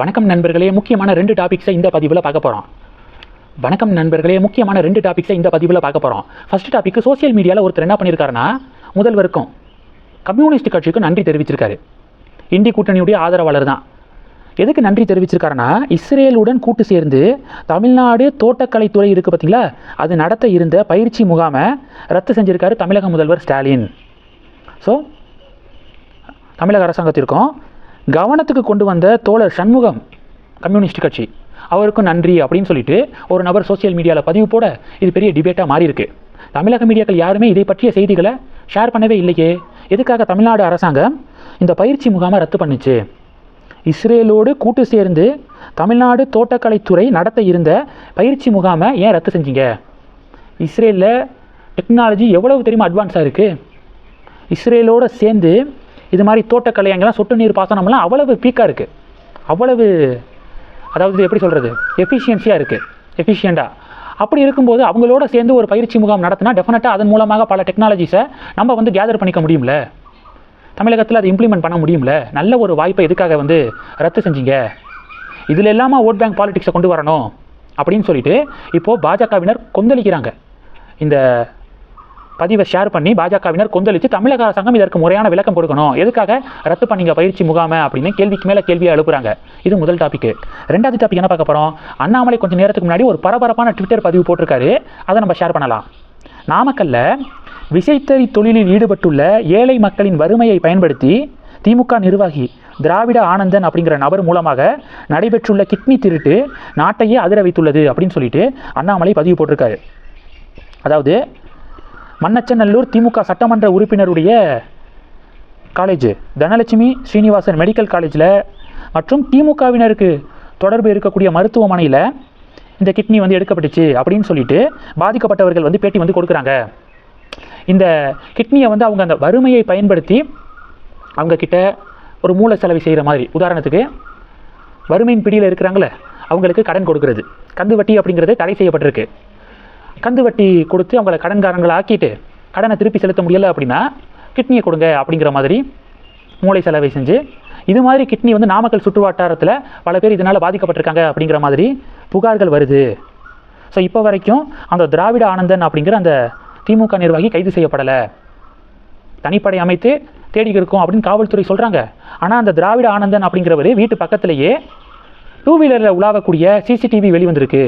வணக்கம் நண்பர்களே முக்கியமான ரெண்டு டாபிக்ஸை இந்த பதிவில் பார்க்க போகிறோம் வணக்கம் நண்பர்களே முக்கியமான ரெண்டு டாபிக்ஸை இந்த பதிவில் பார்க்க போகிறோம் ஃபர்ஸ்ட் டாபிக் சோஷியல் மீடியாவில் ஒருத்தர் என்ன பண்ணியிருக்காருன்னா முதல்வருக்கும் கம்யூனிஸ்ட் கட்சிக்கும் நன்றி தெரிவிச்சிருக்காரு. இந்தி கூட்டணியுடைய ஆதரவாளர் தான். எதுக்கு நன்றி தெரிவிச்சிருக்காருன்னா இஸ்ரேலுடன் கூட்டு சேர்ந்து தமிழ்நாடு தோட்டக்கலைத்துறை இருக்குது பார்த்தீங்களா அது நடத்த இருந்த பயிற்சி முகாமை ரத்து செஞ்சிருக்காரு தமிழக முதல்வர் ஸ்டாலின். ஸோ தமிழக அரசாங்கத்திற்கும் கவனத்துக்கு கொண்டு வந்த தோழர் சண்முகம் கம்யூனிஸ்ட் கட்சி. அவருக்கும் நன்றி அப்படின்னு சொல்லிட்டு ஒரு நபர் சோசியல் மீடியாவில் பதிவு போட இது பெரிய டிபேட்டாக மாறி இருக்கு தமிழக மீடியாக்கள் யாருமே இதை பற்றிய செய்திகளை ஷேர் பண்ணவே இல்லையே. எதுக்காக தமிழ்நாடு அரசாங்கம் இந்த பயிற்சி முகாமை ரத்து பண்ணுச்சு? இஸ்ரேலோடு கூட்டு சேர்ந்து தமிழ்நாடு தோட்டக்கலைத்துறை நடத்த இருந்த பயிற்சி முகாமை ஏன் ரத்து செஞ்சீங்க? இஸ்ரேலில் டெக்னாலஜி எவ்வளவு தெரியுமா அட்வான்ஸாக இருக்குது இஸ்ரேலோடு சேர்ந்து இது மாதிரி தோட்டக்கலை அங்கெல்லாம் சொட்டு நீர் பாசனம்லாம் அவ்வளவு பீக்காக இருக்குது அவ்வளவு அதாவது எப்படி சொல்கிறது எஃபிஷியன்சியாக இருக்குது எஃபிஷியண்ட்டாக அப்படி இருக்கும்போது அவங்களோட சேர்ந்து ஒரு பயிற்சி முகாம் நடத்தினா டெஃபினட்டாக அதன் மூலமாக பல டெக்னாலஜிஸை நம்ம வந்து கேதர் பண்ணிக்க முடியும்ல? தமிழகத்தில் அதை இம்ப்ளிமெண்ட் பண்ண முடியும்ல? நல்ல ஒரு வாய்ப்பை எதுக்காக வந்து ரத்து செஞ்சீங்க? இதில் இல்லாமல் ஓட் பேங்க் பாலிடிக்ஸை கொண்டு வரணும்? அப்படின்னு சொல்லிட்டு இப்போது பாஜகவினர் கொந்தளிக்கிறாங்க. இந்த பதிவை ஷேர் பண்ணி பாஜகவினர் கொந்தளித்து தமிழக அரசாங்கம் இதற்கு முறையான விளக்கம் கொடுக்கணும். எதுக்காக? ரத்து பண்ணிங்க பயிற்சி முகாமை அப்படின்னு கேள்விக்கு மேலே கேள்வியை எழுப்புறாங்க. இது முதல் டாபிக் ரெண்டாவது டாபிக் என்ன பார்க்க போகிறோம் அண்ணாமலை கொஞ்சம் நேரத்துக்கு முன்னாடி ஒரு பரபரப்பான ட்விட்டர் பதிவு போட்டிருக்காரு. அதை நம்ம ஷேர் பண்ணலாம். நாமக்கல்ல விசைத்தறி தொழிலில் ஈடுபட்டுள்ள ஏழை மக்களின் வறுமையை பயன்படுத்தி திமுக நிர்வாகி திராவிட ஆனந்தன் அப்படிங்கிற நபர் மூலமாக நடைபெற்றுள்ள கிட்னி திருட்டு நாட்டையே அதிர வைத்துள்ளது அப்படின்னு சொல்லிட்டு அண்ணாமலை பதிவு போட்டிருக்காரு. அதாவது மன்னச்சநல்லூர் திமுக சட்டமன்ற உறுப்பினருடைய காலேஜ் தனலட்சுமி ஸ்ரீனிவாசன் மெடிக்கல் காலேஜில் மற்றும் திமுகவினருக்கு தொடர்பு இருக்கக்கூடிய மருத்துவமனையில் இந்த கிட்னி வந்து எடுக்கப்பட்டுச்சு அப்படின்னு சொல்லிட்டு பாதிக்கப்பட்டவர்கள் வந்து பேட்டி வந்து கொடுக்குறாங்க. இந்த கிட்னியை வந்து அவங்க அந்த வறுமையை பயன்படுத்தி அவங்கக்கிட்ட ஒரு மூளை செலவு செய்கிற மாதிரி உதாரணத்துக்கு வறுமையின் பிடியில் இருக்கிறாங்களே அவங்களுக்கு கடன் கொடுக்கறது. கந்து வட்டி அப்படிங்கிறது தடை செய்யப்பட்டிருக்கு. கந்து வட்டி கொடுத்து அவங்கள கடன்காரங்களை ஆக்கிட்டு கடனை திருப்பி செலுத்த முடியலை அப்படின்னா கிட்னியை கொடுங்க அப்படிங்கிற மாதிரி மூளை செலவை செஞ்சு இது மாதிரி கிட்னி வந்து நாமக்கல் சுற்று வட்டாரத்தில் பல பேர் இதனால் பாதிக்கப்பட்டிருக்காங்க அப்படிங்கிற மாதிரி புகார்கள் வருது. ஸோ இப்போ வரைக்கும் அந்த திராவிட ஆனந்தன் அப்படிங்கிற அந்த திமுக நிர்வாகி கைது செய்யப்படலை. தனிப்படை அமைத்து தேடி இருக்கும் அப்படின்னு காவல்துறை சொல்கிறாங்க ஆனால் அந்த திராவிட ஆனந்தன் அப்படிங்கிறவர் வீட்டு பக்கத்திலேயே டூ வீலரில் உலாவக்கூடிய சிசிடிவி வெளிவந்திருக்கு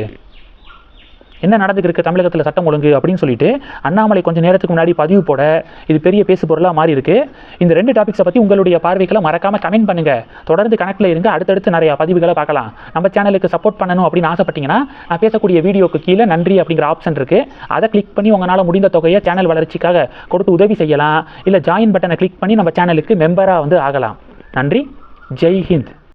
என்ன நடந்துருக்கு தமிழகத்தில் சட்டம் ஒழுங்கு அப்படின்னு சொல்லிட்டு அண்ணாமலை கொஞ்சம் நேரத்துக்கு முன்னாடி பதிவு போட இது பெரிய பேசு பொருளாக மாறி இருக்கு இந்த ரெண்டு டாபிக்ஸை பற்றி உங்களுடைய பார்வைகளை மறக்காமல் கமெண்ட் பண்ணுங்கள் தொடர்ந்து கணக்கில் இருங்க. அடுத்தடுத்து நிறைய பதிவுகளை பார்க்கலாம். நம்ம சேனலுக்கு சப்போர்ட் பண்ணணும் அப்படின்னு ஆசைப்பட்டீங்கன்னா நான் பேசக்கூடிய வீடியோக்கு கீழே நன்றி அப்படிங்கிற ஆப்ஷன் இருக்குது அதை கிளிக் பண்ணி உங்களால் முடிந்த தொகையை சேனல் வளர்ச்சிக்காக கொடுத்து உதவி செய்யலாம். இல்லை ஜாயின் பட்டனை கிளிக் பண்ணி நம்ம சேனலுக்கு மெம்பராக வந்து ஆகலாம். நன்றி. ஜெய் ஹிந்த்.